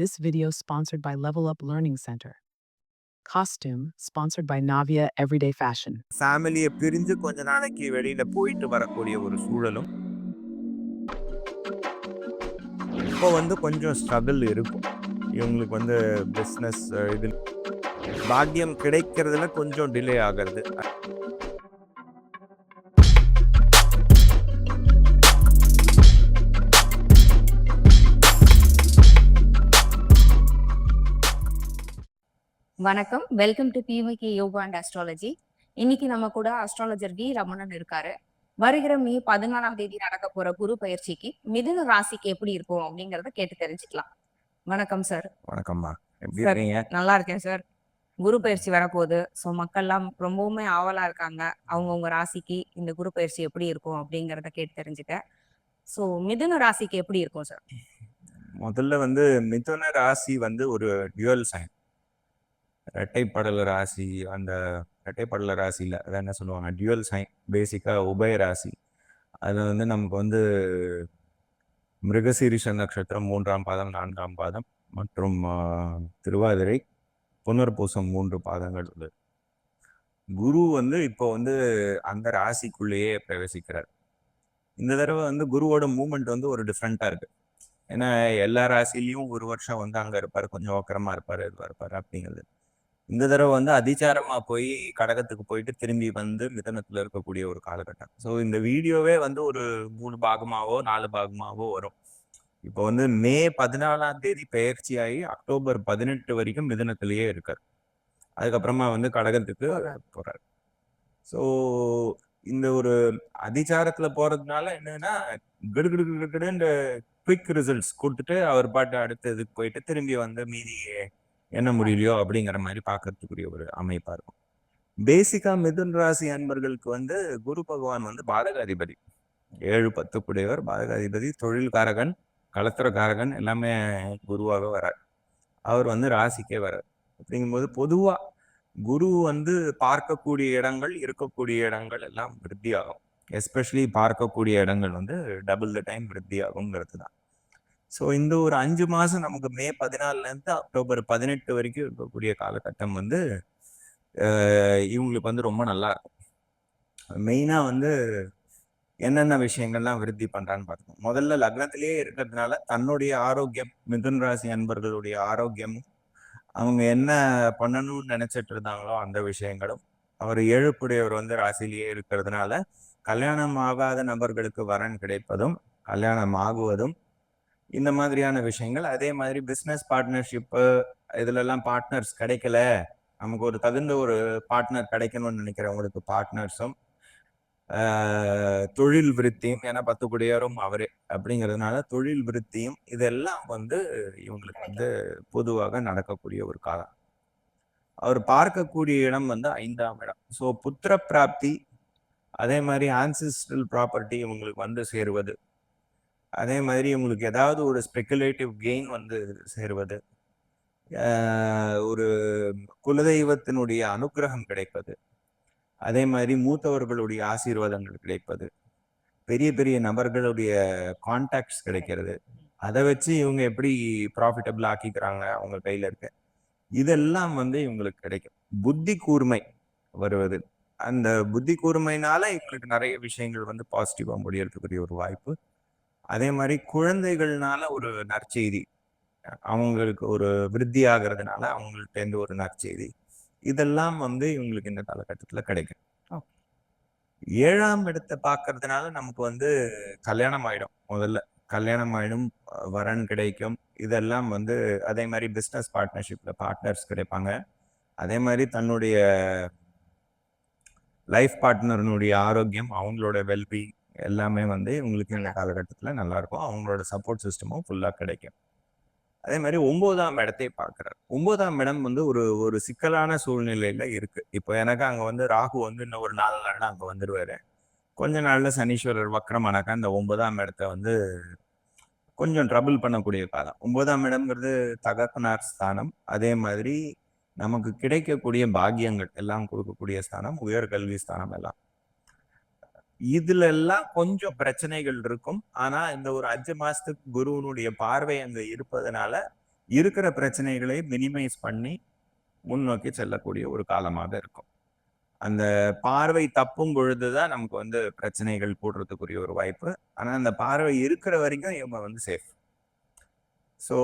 This video sponsored by Level Up Learning Center. Costume sponsored by Navia Everyday Fashion. ஃபேமிலியை பிரிஞ்சு கொஞ்ச நாளைக்கு வெளியில போயிட்டு வரக்கூடிய ஒரு சூழலும் இப்போ வந்து கொஞ்சம் ஸ்ட்ரகிள் இருக்கும் இவங்களுக்கு வந்து பிஸ்னஸ் இது பாக்கியம் கிடைக்கிறதுல கொஞ்சம் டிலே ஆகிறது வணக்கம். Welcome to P V K yoga and astrology இன்னைக்கு நம்ம கூட அஸ்ட்ராலஜர் வி ரமணன் இருக்காரு. வருகிற மே பதினாலாம் தேதி நடக்க போற குரு பயிற்சிக்கு மிதுன ராசிக்கு எப்படி இருக்கும் அப்படிங்கறத கேட்டு தெரிஞ்சுக்கலாம். வணக்கம் சார் வணக்கம்மா. எப்படி Sir. இருக்கீங்க? நல்லா இருக்கேன் சார் குரு பயிற்சி வரப்போகுது. ஸோ மக்கள்லாம் ரொம்பவுமே ஆவலா இருக்காங்க. அவங்கவுங்க ராசிக்கு இந்த குரு பயிற்சி எப்படி இருக்கும் அப்படிங்கறத கேட்டு தெரிஞ்சுக்க. ஸோ மிதுன ராசிக்கு எப்படி இருக்கும் சார் முதல்ல வந்து மிதுன ராசி வந்து ஒரு டியூவல் சைன் இரட்டைப்படல ராசி அந்த இரட்டைப்படல ராசியில் அதை என்ன சொல்லுவாங்க? டியூவல் சைன் பேசிக்காக உபய ராசி. அதில் வந்து நமக்கு வந்து மிருகசீரிஷ நட்சத்திரம் மூன்றாம் பாதம் நான்காம் பாதம் மற்றும் திருவாதிரை புனர்பூசம் மூன்று பாதங்கள் உள்ளது. குரு வந்து இப்போ வந்து அந்த ராசிக்குள்ளேயே பிரவேசிக்கிறார். இந்த தடவை வந்து குருவோட மூமெண்ட் வந்து ஒரு டிஃப்ரெண்ட்டாக இருக்கு. ஏன்னா எல்லா ராசிலையும் ஒரு வருஷம் வந்து அங்கே இருப்பார் கொஞ்சம் ஓக்கரமாக இருப்பார் இதுவாக இருப்பார் அப்படிங்கிறது. இந்த தடவை வந்து அதிச்சாரமா போய் கடகத்துக்கு போயிட்டு திரும்பி வந்து மிதனத்துல இருக்கக்கூடிய ஒரு காலகட்டம். ஸோ இந்த வீடியோவே வந்து ஒரு மூணு பாகமாவோ நாலு பாகமாவோ வரும். இப்போ வந்து மே பதினாலாம் தேதி ஆகி அக்டோபர் பதினெட்டு வரைக்கும் மிதனத்திலேயே இருக்கார். அதுக்கப்புறமா வந்து கடகத்துக்கு போறாரு. ஸோ இந்த ஒரு அதிச்சாரத்துல போறதுனால என்னன்னா கிடு கிடு குவிக் ரிசல்ட்ஸ் கொடுத்துட்டு அவர் பாட்டு அடுத்த இதுக்கு போயிட்டு திரும்பி வந்து மீதி என்ன முடியலையோ அப்படிங்கிற மாதிரி பார்க்கறதுக்குரிய ஒரு அமைப்பா இருக்கும். பேசிக்கா மிதுன் ராசி அன்பர்களுக்கு வந்து குரு பகவான் வந்து பாதகாதிபதி. ஏழு பத்து குடையவர் பாதகாதிபதி தொழில்காரகன் கலத்திரக்காரகன் எல்லாமே குருவாக வரார். அவர் வந்து ராசிக்கே வரார். அப்படிங்கும்போது பொதுவா குரு வந்து பார்க்கக்கூடிய இடங்கள் இருக்கக்கூடிய இடங்கள் எல்லாம் விருத்தியாகும். எஸ்பெஷலி பார்க்கக்கூடிய இடங்கள் வந்து டபுள் த டைம் விருத்தியாகுங்கிறது தான் ஸோ இந்த ஒரு அஞ்சு மாதம் நமக்கு மே பதினாலுலேருந்து அக்டோபர் பதினெட்டு வரைக்கும் இருக்கக்கூடிய காலகட்டம் வந்து இவங்களுக்கு வந்து ரொம்ப நல்லா இருக்கும். மெயினாக வந்து என்னென்ன விஷயங்கள்லாம் விருத்தி பண்ணுறான்னு பார்க்கணும் முதல்ல லக்னத்திலேயே இருக்கிறதுனால தன்னுடைய ஆரோக்கியம் மிதுன் ராசி அன்பர்களுடைய ஆரோக்கியமும் அவங்க என்ன பண்ணணும்னு நினைச்சிட்டு இருந்தாங்களோ அந்த விஷயங்களும் அவர் ஏழுப்புடையவர் வந்து ராசிலேயே இருக்கிறதுனால கல்யாணம் ஆகாத நபர்களுக்கு வரன் கிடைப்பதும் கல்யாணம் ஆகுவதும் இந்த மாதிரியான விஷயங்கள். அதே மாதிரி பிஸ்னஸ் பார்ட்னர்ஷிப்பு இதுலெல்லாம் பார்ட்னர்ஸ் கிடைக்கல. நமக்கு ஒரு தகுந்த ஒரு பார்ட்னர் கிடைக்கணும்னு நினைக்கிறவங்களுக்கு பார்ட்னர்ஸும் தொழில் விருத்தியும் ஏன்னா பத்து குடியாரும் அவரே அப்படிங்கிறதுனால தொழில் விருத்தியும் இதெல்லாம் வந்து இவங்களுக்கு வந்து பொதுவாக நடக்கக்கூடிய ஒரு காலம் அவர் பார்க்கக்கூடிய இடம் வந்து ஐந்தாம் இடம். ஸோ புத்திர பிராப்தி அதே மாதிரி ஆன்சிஸ்ட்ரல் ப்ராப்பர்ட்டி இவங்களுக்கு வந்து சேருவது. அதே மாதிரி இவங்களுக்கு ஏதாவது ஒரு ஸ்பெகுலேட்டிவ் கெயின் வந்து சேருவது. ஒரு குலதெய்வத்தினுடைய அனுக்கிரகம் கிடைப்பது. அதே மாதிரி மூத்தவர்களுடைய ஆசீர்வாதங்கள் கிடைப்பது. பெரிய பெரிய நபர்களுடைய கான்டாக்ட்ஸ் கிடைக்கிறது. அதை வச்சு இவங்க எப்படி ப்ராஃபிட்டபிள் ஆக்கிக்கிறாங்க அவங்க கையில இருக்க. இதெல்லாம் வந்து இவங்களுக்கு கிடைக்கும். புத்தி கூர்மை வருவது. அந்த புத்தி கூர்மையினால இவங்களுக்கு நிறைய விஷயங்கள் வந்து பாசிட்டிவா முடியறதுக்குரிய ஒரு வாய்ப்பு. அதே மாதிரி குழந்தைகள்னால ஒரு நற்செய்தி. அவங்களுக்கு ஒரு விருத்தி ஆகிறதுனால அவங்கள்ட்ட ஒரு நற்செய்தி. இதெல்லாம் வந்து இவங்களுக்கு இந்த காலகட்டத்துல கிடைக்கும். ஏழாம் இடத்தை பார்க்கறதுனால நமக்கு வந்து கல்யாணம் ஆயிடும். முதல்ல கல்யாணம் ஆயிடும் வரன் கிடைக்கும். இதெல்லாம் வந்து அதே மாதிரி பிஸ்னஸ் பார்ட்னர்ஷிப்ல பார்ட்னர்ஸ் கிடைப்பாங்க. அதே மாதிரி தன்னுடைய லைஃப் பார்ட்னர்னுடைய ஆரோக்கியம் அவங்களோட வெல்பி எல்லாமே வந்து இவங்களுக்கு இந்த காலகட்டத்தில் நல்லா இருக்கும் அவங்களோட சப்போர்ட் சிஸ்டமும் ஃபுல்லாக கிடைக்கும். அதே மாதிரி ஒன்பதாம் இடத்தை பார்க்குறாரு. ஒன்பதாம் இடம் வந்து ஒரு ஒரு சிக்கலான சூழ்நிலையில இருக்கு. இப்போ எனக்கு அங்கே வந்து ராகு வந்து இன்னும் ஒரு நாலு நாள் அங்கே வந்துடுவாரு கொஞ்ச நாள்ல சனீஸ்வரர் வக்கரமானாக்கா இந்த ஒன்பதாம் இடத்த வந்து கொஞ்சம் ட்ரபிள் பண்ணக்கூடிய காலம். ஒன்பதாம் இடம்ங்கிறது தகப்பனார் ஸ்தானம். அதே மாதிரி நமக்கு கிடைக்கக்கூடிய பாக்கியங்கள் எல்லாம் கொடுக்கக்கூடிய ஸ்தானம் உயர்கல்வி ஸ்தானம் எல்லாம். இதுல எல்லாம் கொஞ்சம் பிரச்சனைகள் இருக்கும். ஆனா இந்த ஒரு அஞ்சு மாசத்துக்கு குருவனுடைய பார்வை அங்க இருப்பதனால இருக்கிற பிரச்சனைகளை மினிமைஸ் பண்ணி முன்னோக்கி செல்லக்கூடிய ஒரு காலமாக இருக்கும். அந்த பார்வை தப்பும் பொழுதுதான் நமக்கு வந்து பிரச்சனைகள் கூடுறதுக்குரிய ஒரு வாய்ப்பு. ஆனா அந்த பார்வை இருக்கிற வரைக்கும் இவங்க வந்து சேஃப் ஸோ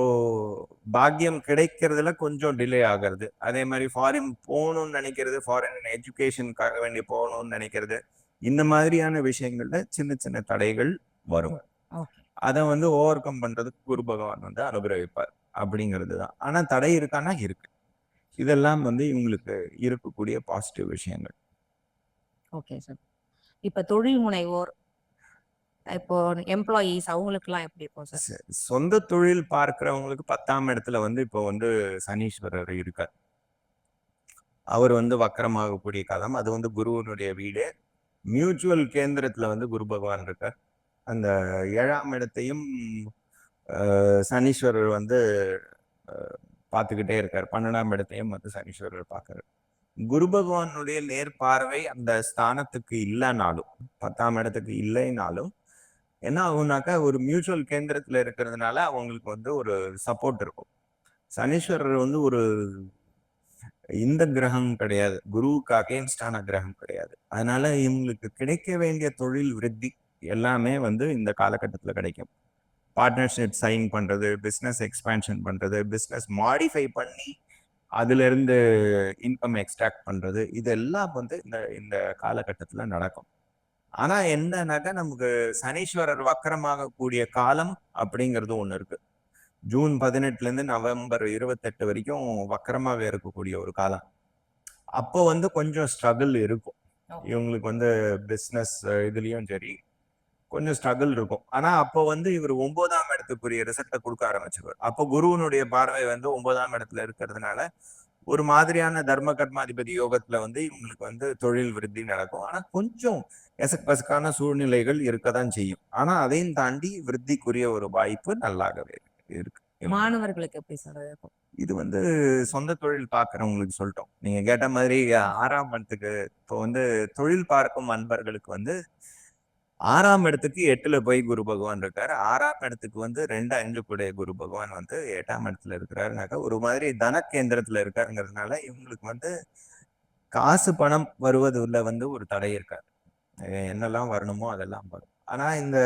பாக்கியம் கிடைக்கிறதுல கொஞ்சம் டிலே ஆகிறது. அதே மாதிரி ஃபாரின் போகணும்னு நினைக்கிறது ஃபாரின் எஜுகேஷனுக்காக வேண்டி போகணும்னு நினைக்கிறது. இந்த மாதிரியான விஷயங்கள்ல சின்ன சின்ன தடைகள் வரும். அதை வந்து ஓவர் கம் பண்றதுக்கு குரு பகவான் வந்து அனுகிரகிப்பார் அப்படிங்கிறது தான். ஆனா தடை இருக்கான்னா இருக்கு. இதெல்லாம் வந்து இவங்களுக்கு இருக்கக்கூடிய பாசிட்டிவ் விஷயங்கள். ஓகே சார் இப்ப தொழில் முனைவோர் இப்போ எம்ப்ளாயீஸ் அவங்களுக்குலாம் எப்படி இருக்கும் சார் சொந்த தொழில் பார்க்கிறவங்களுக்கு பத்தாம் இடத்துல வந்து இப்போ வந்து சனீஸ்வரர் இருக்கார். அவர் வந்து வக்கரமாகக்கூடிய காலம் அது வந்து குருவனுடைய வீடு. மியூச்சுவல் கேந்திரத்துல வந்து குரு பகவான் இருக்கார். அந்த ஏழாம் இடத்தையும் சனீஸ்வரர் வந்து பார்த்துக்கிட்டே இருக்கார். பன்னெண்டாம் இடத்தையும் வந்து சனீஸ்வரர் பார்க்கறார். குரு பகவானுடைய நேர்பார்வை அந்த ஸ்தானத்துக்கு இல்லைனாலும் பத்தாம் இடத்துக்கு இல்லைனாலும் என்ன ஆகும்னாக்கா ஒரு மியூச்சுவல் கேந்திரத்துல இருக்கிறதுனால அவங்களுக்கு வந்து ஒரு சப்போர்ட் இருக்கும். சனீஸ்வரர் வந்து ஒரு இந்த கிரகம் கிடையாது. குருவுக்கு அகேன்ஸ்டான கிரகம் கிடையாது. அதனால இவங்களுக்கு கிடைக்க வேண்டிய தொழில் விருத்தி எல்லாமே வந்து இந்த காலகட்டத்தில் கிடைக்கும். பார்ட்னர்ஷிப் சைன் பண்றது பிஸ்னஸ் எக்ஸ்பேன்ஷன் பண்றது பிஸ்னஸ் மாடிஃபை பண்ணி அதுல இருந்து இன்கம் எக்ஸ்ட்ராக்ட் பண்றது இதெல்லாம் வந்து இந்த இந்த காலகட்டத்தில் நடக்கும். ஆனா என்னன்னாக்கா நமக்கு சனீஸ்வரர் வக்கரமாக கூடிய காலம் அப்படிங்கிறது ஒன்று இருக்கு. ஜூன் பதினெட்டுல இருந்து நவம்பர் இருபத்தெட்டு வரைக்கும் வக்கரமாக இருக்கக்கூடிய ஒரு காலம். அப்போ வந்து கொஞ்சம் ஸ்ட்ரகிள் இருக்கும். இவங்களுக்கு வந்து பிஸ்னஸ் இதுலயும் சரி கொஞ்சம் ஸ்ட்ரகிள் இருக்கும். ஆனா அப்போ வந்து இவர் ஒன்பதாம் இடத்துக்குரிய ரிசல்ட்டை கொடுக்க ஆரம்பிச்சிருவார். அப்போ குருவனுடைய பார்வை வந்து ஒன்பதாம் இடத்துல இருக்கிறதுனால ஒரு மாதிரியான தர்ம கர்மாதிபதி யோகத்துல வந்து இவங்களுக்கு வந்து தொழில் விருத்தி நடக்கும். ஆனா கொஞ்சம் எசக் பசக்கான சூழ்நிலைகள் இருக்கதான் செய்யும். ஆனா அதையும் தாண்டி விருத்திக்குரிய ஒரு வாய்ப்பு நல்லாகவே இருக்கு மாணவர்களுக்கு எப்படி இருக்கும்? இது வந்து சொந்த தொழில் பார்க்கறவங்களுக்கு சொல்லிட்டோம். நீங்க கேட்ட மாதிரி ஆறாம் இடத்துக்கு இப்போ வந்து தொழில் பார்க்கும் அன்பர்களுக்கு வந்து ஆறாம் இடத்துக்கு எட்டுல போய் குரு பகவான் இருக்காரு. ஆறாம் இடத்துக்கு வந்து ரெண்டு அஞ்சு கூடிய குரு பகவான் வந்து எட்டாம் இடத்துல இருக்கிறாருனாக்கா ஒரு மாதிரி தன கேந்திரத்துல இருக்காருங்கிறதுனால இவங்களுக்கு வந்து காசு பணம் வருவதுல வந்து ஒரு தடை இருக்காது. அஹ் என்னெல்லாம் வரணுமோ அதெல்லாம் வரும். ஆனா இந்த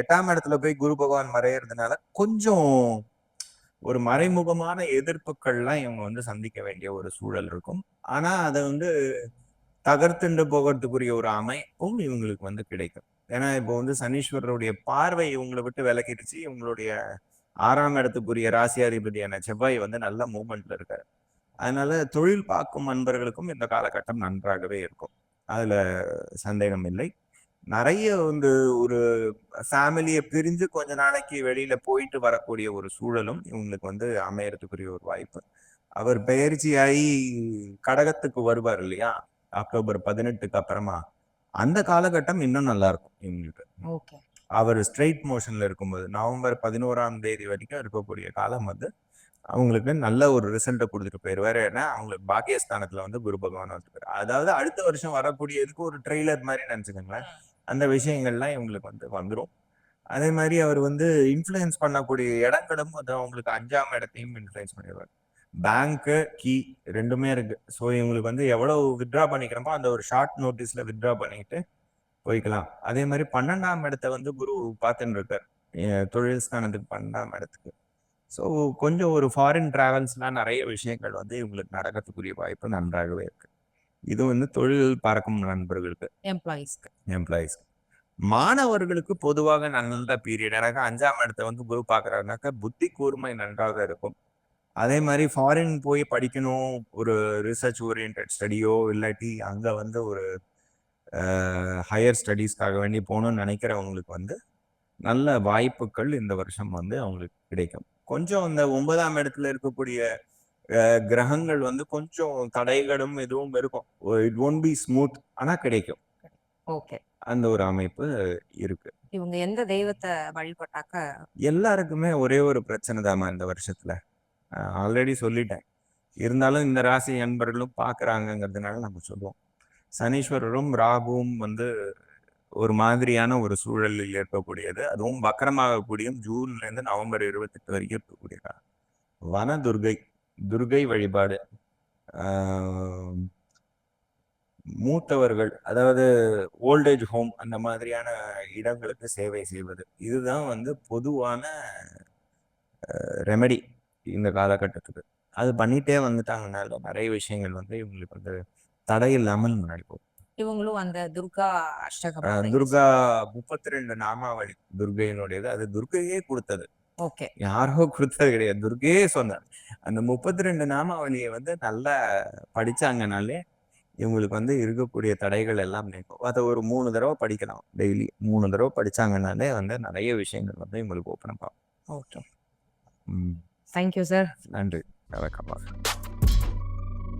எட்டாம் இடத்துல போய் குரு பகவான் மறையறதுனால கொஞ்சம் ஒரு மறைமுகமான எதிர்ப்புகள்லாம் இவங்க வந்து சந்திக்க வேண்டிய ஒரு சூழல் இருக்கும். ஆனா அதை வந்து தகர்த்துண்டு போகிறதுக்குரிய ஒரு அமைப்பும் இவங்களுக்கு வந்து கிடைக்கும். ஏன்னா இப்போ வந்து சனீஸ்வரருடைய பார்வை இவங்களை விட்டு விலகிடுச்சு. இவங்களுடைய ஆறாம் இடத்துக்குரிய ராசியாதிபதியான செவ்வாய் வந்து நல்ல மூமெண்ட்ல இருக்காரு. அதனால தொழில் பார்க்கும் நண்பர்களுக்கும் இந்த காலகட்டம் நன்றாகவே இருக்கும். அதுல சந்தேகம் இல்லை. நிறைய வந்து ஒரு ஃபேமிலியை பிரிஞ்சு கொஞ்ச நாளைக்கு வெளியில போயிட்டு வரக்கூடிய ஒரு சூழலும் இவங்களுக்கு வந்து அமையறதுக்குரிய ஒரு வாய்ப்பு. அவர் பெயர்ச்சியாகி கடகத்துக்கு வருவார் இல்லையா? அக்டோபர் பதினெட்டுக்கு அப்புறமா. அந்த காலகட்டம் இன்னும் நல்லா இருக்கும் இவங்களுக்கு அவர் ஸ்ட்ரெயிட் மோஷன்ல இருக்கும்போது நவம்பர் பதினோராம் தேதி வரைக்கும் இருக்கக்கூடிய காலம் வந்து அவங்களுக்கு நல்ல ஒரு ரிசல்ட்டை கொடுத்துட்டு போயிடுவாரு ஏன்னா அவங்களுக்கு பாக்கியஸ்தானத்துல வந்து குரு பகவான் வந்துருக்காரு அதாவது அடுத்த வருஷம் வரக்கூடியதுக்கு ஒரு ட்ரெய்லர் மாதிரி நினைச்சுக்கோங்களேன். அந்த விஷயங்கள்லாம் இவங்களுக்கு வந்து வந்துடும் அதே மாதிரி அவர் வந்து இன்ஃப்ளூயன்ஸ் பண்ணக்கூடிய இடங்களும் வந்து அவங்களுக்கு அஞ்சாம் இடத்தையும் இன்ஃப்ளூயன்ஸ் பண்ணிடுவார் பேங்க்கு கீ ரெண்டுமே இருக்கு. ஸோ இவங்களுக்கு வந்து எவ்வளவு வித்ட்ரா பண்ணிக்கிறோமோ அந்த ஒரு ஷார்ட் நோட்டீஸ்ல வித்ட்ரா பண்ணிட்டு போய்க்கலாம். அதே மாதிரி பன்னெண்டாம் இடத்த வந்து குரு பார்த்துன்னு இருக்கார். தொழில் ஸ்தானத்துக்கு பன்னெண்டாம் இடத்துக்கு. ஸோ கொஞ்சம் ஒரு ஃபாரின் டிராவல்ஸ்லாம் நிறைய விஷயங்கள் வந்து இவங்களுக்கு நடக்கிறதுக்குரிய வாய்ப்பு நன்றாகவே இருக்கு. இது வந்து தொழில் பார்க்கும் நண்பர்களுக்கு. எம்ப்ளாயீஸ்க்கு எம்ப்ளாயிஸ் மாணவர்களுக்கு பொதுவாக நல்ல பீரியட் எனக்கு அஞ்சாம் இடத்த வந்து குரு பார்க்குறாருனாக்கா புத்தி கூர்மை நன்றாக இருக்கும். அதே மாதிரி ஃபாரின் போய் படிக்கணும் ஒரு ரிசர்ச் ஓரியன்ட் ஸ்டடியோ இல்லாட்டி அங்கே வந்து ஒரு ஹையர் ஸ்டடீஸ்க்காக வேண்டி போகணும்னு நினைக்கிறவங்களுக்கு வந்து நல்ல வாய்ப்புகள் இந்த வருஷம் வந்து அவங்களுக்கு கிடைக்கும். கொஞ்சம் இந்த ஒன்பதாம் இடத்துல இருக்கக்கூடிய கிரகங்கள் வந்து கொஞ்சம் தடைகளும் எதுவும் இருக்கும். இட் ஒன்ட் பி ஸ்மூத் ஆனால் கிடைக்கும். ஓகே. அந்த ஒரு அமைப்பு இருக்கு. இவங்க எந்த தெய்வத்தை வழிபட்டாக்க? எல்லாருக்குமே ஒரே ஒரு பிரச்சனை தாம்மா இந்த வருஷத்துல. ஆல்ரெடி சொல்லிட்டேன். இருந்தாலும் இந்த ராசி அன்பர்களும் பார்க்கறாங்கங்கிறதுனால நம்ம சொல்லுவோம். சனீஸ்வரரும் ராகுவும் வந்து ஒரு மாதிரியான ஒரு சூழலில் இருக்கக்கூடியது. அதுவும் வக்கரமாகக்கூடிய ஜூன்ல இருந்து நவம்பர் இருபத்தெட்டு வரைக்கும் இருக்கக்கூடிய காலம் வன துர்கை வழிபாடு. மூத்தவர்கள் அதாவது ஓல்டேஜ் ஹோம் அந்த மாதிரியான இடங்களுக்கு சேவை செய்வது. இதுதான் வந்து பொதுவான ரெமெடி இந்த காலகட்டத்துக்கு. அது பண்ணிட்டே வந்துட்டாங்கனால நிறைய விஷயங்கள் வந்து இவங்களுக்கு வந்து தடை இல்லாமல் நடக்கும் இவங்களும் அந்த துர்கா அஷ்டகம் துர்கா முப்பத்தி ரெண்டு நாமாவளி துர்கையினுடையது. அது துர்கையே கொடுத்தது. யாரோ கொடுத்தது கிடையாது. துர்கையே சொன்னார். அந்த முப்பத்தி ரெண்டு நாமாவளியை வந்து நல்லா படிச்சாங்கனாலே இவங்களுக்கு வந்து இருக்கக்கூடிய தடைகள் எல்லாம் நீக்கும் அதை ஒரு மூணு தடவை படிக்கலாம். டெய்லி மூணு தடவை படிச்சாங்கனாலே வந்து நிறைய விஷயங்கள் வந்து இவங்களுக்கு ஓப்பன் ஆகும். ஓகே. தேங்க்யூ சார் நன்றி. வணக்கம்